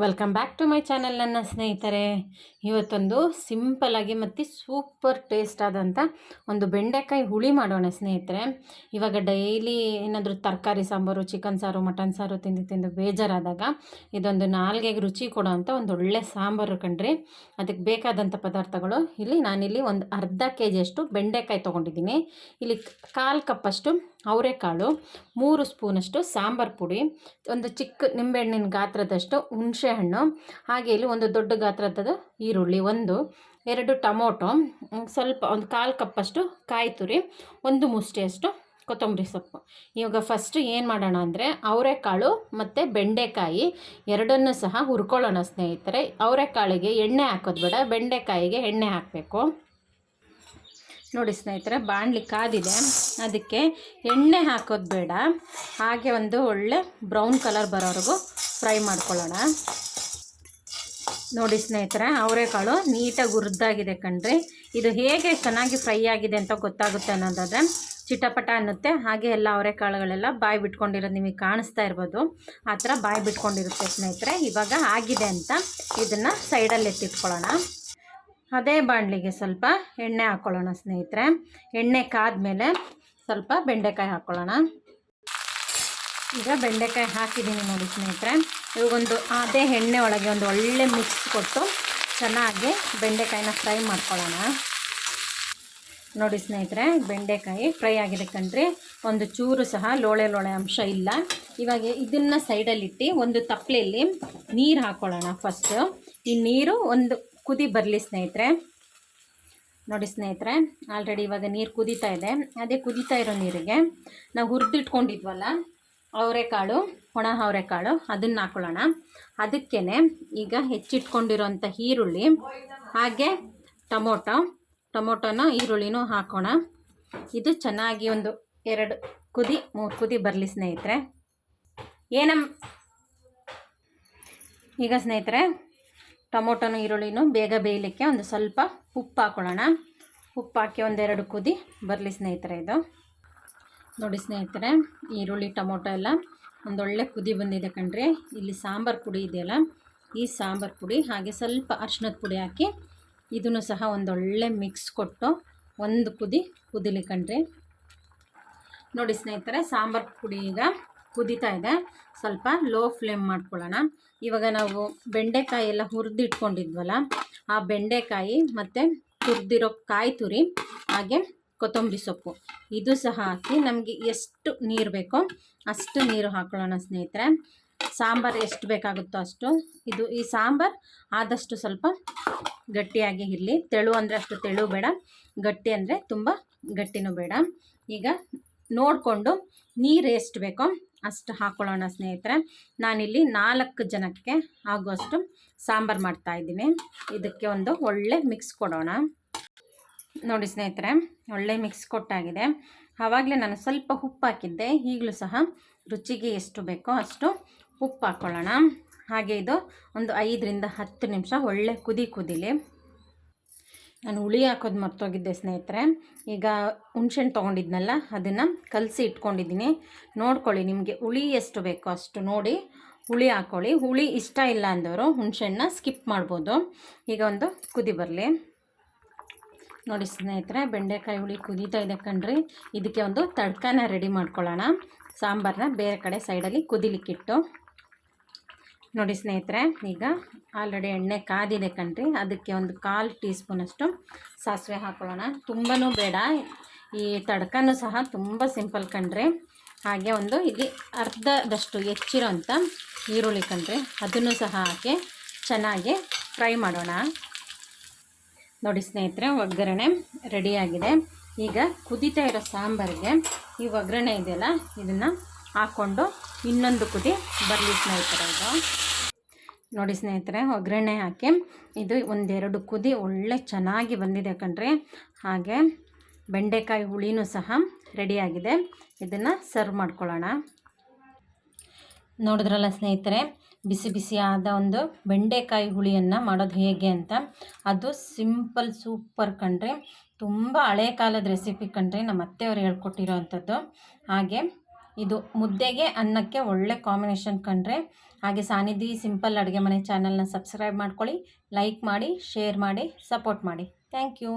Welcome back to my channel ನನ್ನ ಸ್ನೇಹಿತರೆ. ಇವತ್ತೊಂದು ಸಿಂಪಲಾಗಿ ಮತ್ತು ಸೂಪರ್ ಟೇಸ್ಟ್ ಆದಂಥ ಒಂದು ಬೆಂಡೆಕಾಯಿ ಹುಳಿ ಮಾಡೋಣ ಸ್ನೇಹಿತರೆ. ಇವಾಗ ಡೈಲಿ ಏನಾದರೂ ತರಕಾರಿ ಸಾಂಬಾರು ಚಿಕನ್ ಸಾರು ಮಟನ್ ಸಾರು ತಿಂದು ತಿಂದು ಬೇಜಾರಾದಾಗ ಇದೊಂದು ನಾಲ್ಗೆಗೆ ರುಚಿ ಕೊಡೋವಂಥ ಒಂದು ಒಳ್ಳೆ ಸಾಂಬಾರು ಕಂಡ್ರಿ ಅದಕ್ಕೆ ಬೇಕಾದಂಥ ಪದಾರ್ಥಗಳು ಇಲ್ಲಿ ನಾನಿಲ್ಲಿ ಒಂದು ಅರ್ಧ ಕೆ ಜಿಯಷ್ಟು ಬೆಂಡೆಕಾಯಿ ತೊಗೊಂಡಿದ್ದೀನಿ. ಇಲ್ಲಿ ಕಾಲು ಕಪ್ಪಷ್ಟು ಅವರೆಕಾಳು, ಮೂರು ಸ್ಪೂನಷ್ಟು ಸಾಂಬಾರು ಪುಡಿ, ಒಂದು ಚಿಕ್ಕ ನಿಂಬೆಹಣ್ಣಿನ ಗಾತ್ರದಷ್ಟು ಹುಣಸೆಹಣ್ಣು, ಹಾಗೆ ಇಲ್ಲಿ ಒಂದು ದೊಡ್ಡ ಗಾತ್ರದ ಈರುಳ್ಳಿ ಒಂದು, ಎರಡು ಟೊಮೊಟೊ ಸ್ವಲ್ಪ ಒಂದು ಕಾಲು ಕಪ್ಪಷ್ಟು ಕಾಯಿ ತುರಿ, ಒಂದು ಮುಷ್ಟಿಯಷ್ಟು ಕೊತ್ತಂಬರಿ ಸೊಪ್ಪು. ಇವಾಗ ಫಸ್ಟ್ ಏನು ಮಾಡೋಣ ಅಂದರೆ ಅವರೆಕಾಳು ಮತ್ತು ಬೆಂಡೆಕಾಯಿ ಎರಡನ್ನೂ ಸಹ ಹುರ್ಕೊಳ್ಳೋಣ ಸ್ನೇಹಿತರೆ. ಅವರೆಕಾಳಿಗೆ ಎಣ್ಣೆ ಹಾಕೋದು ಬೇಡ, ಬೆಂಡೆಕಾಯಿಗೆ ಎಣ್ಣೆ ಹಾಕಬೇಕು. ನೋಡಿ ಸ್ನೇಹಿತರೆ, ಬಾಣಲಿ ಕಾದಿದೆ. ಅದಕ್ಕೆ ಎಣ್ಣೆ ಹಾಕೋದು ಬೇಡ. ಹಾಗೆ ಒಂದು ಒಳ್ಳೆ ಬ್ರೌನ್ ಕಲರ್ ಬರೋವರೆಗೂ ಫ್ರೈ ಮಾಡ್ಕೊಳ್ಳೋಣ. ನೋಡಿ ಸ್ನೇಹಿತರೆ, ಅವರೆಕಾಳು ನೀಟಾಗಿ ಹುರಿದಾಗಿದೆ ಕಣ್ರಿ. ಇದು ಹೇಗೆ ಚೆನ್ನಾಗಿ ಫ್ರೈ ಆಗಿದೆ ಅಂತ ಗೊತ್ತಾಗುತ್ತೆ ಅನ್ನೋದಾದರೆ ಚಿಟಪಟ ಅನ್ನುತ್ತೆ. ಹಾಗೆ ಎಲ್ಲ ಅವರೆಕಾಳುಗಳೆಲ್ಲ ಬಾಯಿ ಬಿಟ್ಕೊಂಡಿರೋದು ನಿಮಗೆ ಕಾಣಿಸ್ತಾ ಇರ್ಬೋದು. ಆ ಥರ ಬಾಯಿ ಬಿಟ್ಕೊಂಡಿರುತ್ತೆ ಸ್ನೇಹಿತರೆ. ಇವಾಗ ಆಗಿದೆ ಅಂತ ಇದನ್ನು ಸೈಡಲ್ಲಿ ಎತ್ತಿಟ್ಕೊಳ್ಳೋಣ. ಅದೇ ಬಾಣಲಿಗೆ ಸ್ವಲ್ಪ ಎಣ್ಣೆ ಹಾಕ್ಕೊಳ್ಳೋಣ ಸ್ನೇಹಿತರೆ. ಎಣ್ಣೆ ಕಾದ್ಮೇಲೆ ಸ್ವಲ್ಪ ಬೆಂಡೆಕಾಯಿ ಹಾಕ್ಕೊಳ್ಳೋಣ ಈಗ ಬೆಂಡೆಕಾಯಿ ಹಾಕಿದ್ದೀನಿ ನೋಡಿ ಸ್ನೇಹಿತರೆ. ಇವಾಗೊಂದು ಅದೇ ಎಣ್ಣೆ ಒಳಗೆ ಒಂದು ಒಳ್ಳೆ ಮಿಕ್ಸ್ ಕೊಟ್ಟು ಚೆನ್ನಾಗಿ ಬೆಂಡೆಕಾಯಿನ ಫ್ರೈ ಮಾಡ್ಕೊಳ್ಳೋಣ. ನೋಡಿ ಸ್ನೇಹಿತರೆ, ಬೆಂಡೆಕಾಯಿ ಫ್ರೈ ಆಗಿದೆ ಕಣ್ರಿ. ಒಂದು ಚೂರು ಸಹ ಲೋಳೆ ಲೋಳೆ ಅಂಶ ಇಲ್ಲ. ಇವಾಗ ಇದನ್ನು ಸೈಡಲ್ಲಿಟ್ಟು ಒಂದು ತಪ್ಪಲೆಯಲ್ಲಿ ನೀರು ಹಾಕ್ಕೊಳ್ಳೋಣ ಫಸ್ಟು ಈ ನೀರು ಒಂದು ಕುದಿ ಬರಲಿ ಸ್ನೇಹಿತರೆ. ನೋಡಿ ಸ್ನೇಹಿತರೆ ಆಲ್ರೆಡಿ ಇವಾಗ ನೀರು ಕುದೀತಾ ಇದೆ. ಅದೇ ಕುದೀತಾ ಇರೋ ನೀರಿಗೆ ನಾವು ಹುರಿದಿಟ್ಕೊಂಡಿದ್ವಲ್ಲ, ಅವರೆಕಾಳು, ಒಣ ಅವರೆಕಾಳು, ಅದನ್ನು ಹಾಕೊಳ್ಳೋಣ. ಅದಕ್ಕೇ ಈಗ ಹೆಚ್ಚಿಟ್ಕೊಂಡಿರೋಂಥ ಈರುಳ್ಳಿ, ಹಾಗೆ ಟೊಮೊಟೊ, ಟೊಮೊಟೊನ ಈರುಳ್ಳಿನೂ ಹಾಕೋಣ. ಇದು ಚೆನ್ನಾಗಿ ಒಂದು ಎರಡು ಕುದಿ, ಮೂರು ಕುದಿ ಬರಲಿ ಸ್ನೇಹಿತರೆ. ಏನಮ್ಮ ಈಗ ಸ್ನೇಹಿತರೆ ಟೊಮೊಟೊನು, ಈರುಳ್ಳಿನೂ ಬೇಗ ಬೇಯಲಿಕ್ಕೆ ಒಂದು ಸ್ವಲ್ಪ ಉಪ್ಪು ಹಾಕೊಳ್ಳೋಣ. ಉಪ್ಪು ಹಾಕಿ ಒಂದೆರಡು ಕುದಿ. ಬರಲಿ ಸ್ನೇಹಿತರೆ ಇದು. ನೋಡಿ ಸ್ನೇಹಿತರೆ, ಈರುಳ್ಳಿ, ಟೊಮೊಟೊ ಎಲ್ಲ ಒಂದೊಳ್ಳೆ ಕುದಿ ಬಂದಿದೆ ಕಣ್ರಿ. ಇಲ್ಲಿ ಸಾಂಬಾರು ಪುಡಿ ಇದೆಯಲ್ಲ, ಈ ಸಾಂಬಾರು ಪುಡಿ ಹಾಗೆ ಸ್ವಲ್ಪ ಅರ್ಶಿನದ ಪುಡಿ ಹಾಕಿ ಇದನ್ನು ಸಹ ಒಂದೊಳ್ಳೆ ಮಿಕ್ಸ್ ಕೊಟ್ಟು ಒಂದು ಕುದಿ ಕುದಿಲಿ ಕಣ್ರಿ. ನೋಡಿ ಸ್ನೇಹಿತರೆ, ಸಾಂಬಾರು ಪುಡಿ ಈಗ ಕುದೀತಾ ಇದೆ. ಸ್ವಲ್ಪ ಲೋ ಫ್ಲೇಮ್ ಮಾಡ್ಕೊಳ್ಳೋಣ. ಇವಾಗ ನಾವು ಬೆಂಡೆಕಾಯಿ ಎಲ್ಲ ಹುರಿದಿಟ್ಕೊಂಡಿದ್ವಲ್ಲ, ಆ ಬೆಂಡೆಕಾಯಿ ಮತ್ತು ತುರಿದಿರೋ ಕಾಯಿ ತುರಿ, ಹಾಗೆ ಕೊತ್ತಂಬರಿ ಸೊಪ್ಪು. ಇದು ಸಹ ಹಾಕಿ ನಮಗೆ ಎಷ್ಟು ನೀರು ಬೇಕೋ ಅಷ್ಟು ನೀರು ಹಾಕೊಳ್ಳೋಣ ಸ್ನೇಹಿತರೆ. ಸಾಂಬಾರು ಎಷ್ಟು ಬೇಕಾಗುತ್ತೋ ಅಷ್ಟು. ಇದು ಈ ಸಾಂಬಾರು ಆದಷ್ಟು ಸ್ವಲ್ಪ ಗಟ್ಟಿಯಾಗಿ ಇರಲಿ. ತೆಳು ಅಂದರೆ ಅಷ್ಟು ತೆಳು ಬೇಡ, ಗಟ್ಟಿ ಅಂದರೆ ತುಂಬ ಗಟ್ಟಿನೂ ಬೇಡ. ಈಗ ನೋಡಿಕೊಂಡು ನೀರು ಎಷ್ಟು ಬೇಕೋ ಅಷ್ಟು ಹಾಕ್ಕೊಳ್ಳೋಣ ಸ್ನೇಹಿತರೆ. ನಾನಿಲ್ಲಿ ನಾಲ್ಕು ಜನಕ್ಕೆ ಆಗುವಷ್ಟು ಸಾಂಬಾರು ಮಾಡ್ತಾಯಿದ್ದೀನಿ ಇದಕ್ಕೆ ಒಂದು ಒಳ್ಳೆ ಮಿಕ್ಸ್ ಕೊಡೋಣ. ನೋಡಿ ಸ್ನೇಹಿತರೆ, ಒಳ್ಳೆ ಮಿಕ್ಸ್ ಕೊಟ್ಟಾಗಿದೆ. ಆವಾಗಲೇ ನಾನು ಸ್ವಲ್ಪ ಉಪ್ಪು ಹಾಕಿದ್ದೆ. ಈಗಲೂ ಸಹ ರುಚಿಗೆ ಎಷ್ಟು ಬೇಕೋ ಅಷ್ಟು ಉಪ್ಪು ಹಾಕ್ಕೊಳ್ಳೋಣ ಹಾಗೆ ಇದು ಒಂದು ಐದರಿಂದ ಹತ್ತು ನಿಮಿಷ ಒಳ್ಳೆ ಕುದಿ ಕುದಿಲಿ ನಾನು ಹುಳಿ ಹಾಕೋದು ಮರ್ತೋಗಿದ್ದೆ ಸ್ನೇಹಿತರೆ. ಈಗ ಹುಣ್ಸೆಹಣ್ಣು ತೊಗೊಂಡಿದ್ನಲ್ಲ, ಅದನ್ನು ಕಲಸಿ ಇಟ್ಕೊಂಡಿದ್ದೀನಿ. ನೋಡ್ಕೊಳ್ಳಿ ನಿಮಗೆ ಹುಳಿ ಎಷ್ಟು ಬೇಕೋ ಅಷ್ಟು ನೋಡಿ ಹುಳಿ ಹಾಕ್ಕೊಳ್ಳಿ ಹುಳಿ ಇಷ್ಟ ಇಲ್ಲ ಅಂದವರು ಹುಣ್ಸೆಣ್ಣ ಸ್ಕಿಪ್ ಮಾಡ್ಬೋದು. ಈಗ ಒಂದು ಕುದಿ ಬರಲಿ. ನೋಡಿ ಸ್ನೇಹಿತರೆ, ಬೆಂಡೆಕಾಯಿ ಹುಳಿ ಕುದೀತಾ ಇದೆ ಕಣ್ರಿ. ಇದಕ್ಕೆ ಒಂದು ತಡ್ಕನ ರೆಡಿ ಮಾಡ್ಕೊಳ್ಳೋಣ. ಸಾಂಬಾರನ್ನ ಬೇರೆ ಕಡೆ ಸೈಡಲ್ಲಿ ಕುದಿಲಿಕ್ಕಿಟ್ಟು. ನೋಡಿ ಸ್ನೇಹಿತರೆ, ಈಗ ಆಲ್ರೆಡಿ ಎಣ್ಣೆ ಕಾದಿದೆ ಕಣ್ರಿ. ಅದಕ್ಕೆ ಒಂದು ಕಾಲು ಟೀ ಸ್ಪೂನಷ್ಟು ಸಾಸಿವೆ ಹಾಕೊಳ್ಳೋಣ. ತುಂಬನೂ ಬೇಡ. ಈ ತಡ್ಕನೂ ಸಹ ತುಂಬ ಸಿಂಪಲ್ ಕಣ್ರಿ. ಹಾಗೆ ಒಂದು ಇಲ್ಲಿ ಅರ್ಧದಷ್ಟು ಹೆಚ್ಚಿರೋಂಥ ಈರುಳ್ಳಿ ಕಣ್ರಿ. ಅದನ್ನು ಸಹ ಹಾಕಿ ಚೆನ್ನಾಗಿ ಫ್ರೈ ಮಾಡೋಣ. ನೋಡಿ ಸ್ನೇಹಿತರೆ, ಒಗ್ಗರಣೆ ರೆಡಿಯಾಗಿದೆ. ಈಗ ಕುದಿತಾ ಇರೋ ಸಾಂಬಾರಿಗೆ ಈ ಒಗ್ಗರಣೆ ಇದೆಯಲ್ಲ, ಇದನ್ನು ಹಾಕ್ಕೊಂಡು ಇನ್ನೊಂದು ಕುದಿ ಬರಲಿ ಸ್ನೇಹಿತರೆ ಇದು. ನೋಡಿ ಸ್ನೇಹಿತರೆ, ಒಗ್ಗರಣೆ ಹಾಕಿ. ಇದು ಒಂದೆರಡು ಕುದಿ ಒಳ್ಳೆ ಚೆನ್ನಾಗಿ ಬಂದಿದೆ ಕಣ್ರಿ. ಹಾಗೆ ಬೆಂಡೆಕಾಯಿ ಹುಳಿನೂ ಸಹ ರೆಡಿಯಾಗಿದೆ ಇದನ್ನು ಸರ್ವ್ ಮಾಡ್ಕೊಳ್ಳೋಣ. ನೋಡಿದ್ರಲ್ಲ ಸ್ನೇಹಿತರೆ, ಬಿಸಿ ಬಿಸಿಯಾದ ಒಂದು ಬೆಂಡೆಕಾಯಿ ಹುಳಿಯನ್ನು ಮಾಡೋದು ಹೇಗೆ ಅಂತ. ಅದು ಸಿಂಪಲ್ ಸೂಪರ್ ಕಣ್ರಿ. ತುಂಬ ಹಳೆ ಕಾಲದ ರೆಸಿಪಿ ಕಣ್ರಿ ನಮ್ಮ ಅತ್ತೆಯವರು ಹೇಳ್ಕೊಟ್ಟಿರೋ ಅಂಥದ್ದು ಹಾಗೆ ಇದು ಮುದ್ದೆಗೆ ಅನ್ನಕ್ಕೆ ಒಳ್ಳೆ ಕಾಂಬಿನೇಷನ್ ಕಂಡ್ರೆ. ಹಾಗೆ ಸಾನಿಧಿ ಸಿಂಪಲ್ ಅಡುಗೆ ಮನೆ ಚಾನಲ್ನ ಸಬ್ಸ್ಕ್ರೈಬ್ ಮಾಡ್ಕೊಳ್ಳಿ ಲೈಕ್ ಮಾಡಿ ಶೇರ್ ಮಾಡಿ ಸಪೋರ್ಟ್ ಮಾಡಿ. Thank you